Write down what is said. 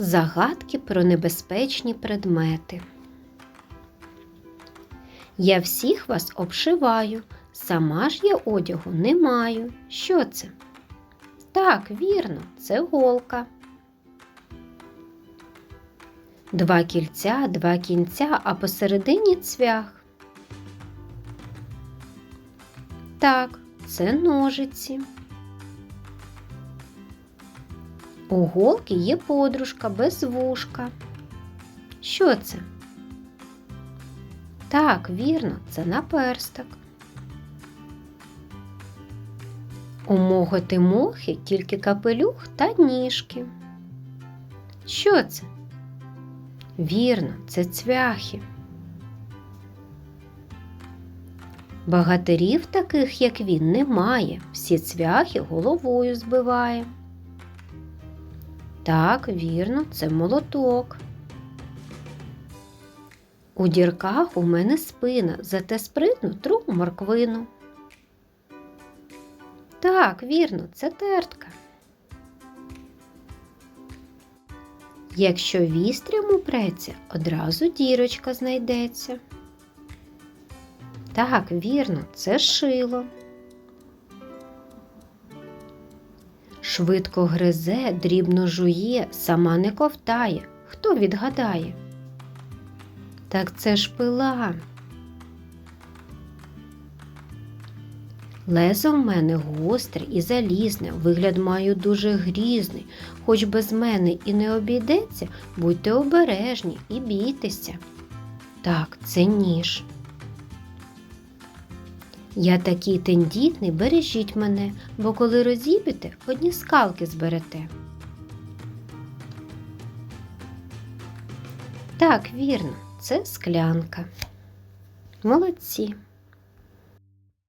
Загадки про небезпечні предмети. Я всіх вас обшиваю, сама ж я одягу не маю. Що це? Так, вірно, це голка. Два кільця, два кінця, а посередині цвях. Так, це ножиці. У голки є подружка без вушка. Що це? Так, вірно, це наперсток. У мого Тимохи тільки капелюх та ніжки. Що це? Вірно, це цвяхи. Багатирів таких, як він, немає. Всі цвяхи головою збиває. Так, вірно, це молоток. У дірках у мене спина, зате спритну тру морквину. Так, вірно, це тертка. Якщо вістрям упреться, одразу дірочка знайдеться. Так, вірно, це шило. Швидко гризе, дрібно жує, сама не ковтає. Хто відгадає? Так це ж пила. Лезо в мене гостре і залізне, вигляд маю дуже грізний, хоч без мене і не обійдеться, будьте обережні і бійтеся. Так, це ніж. Я такий тендітний, бережіть мене, бо коли розіб'єте, одні скалки зберете. Так, вірно, це склянка. Молодці.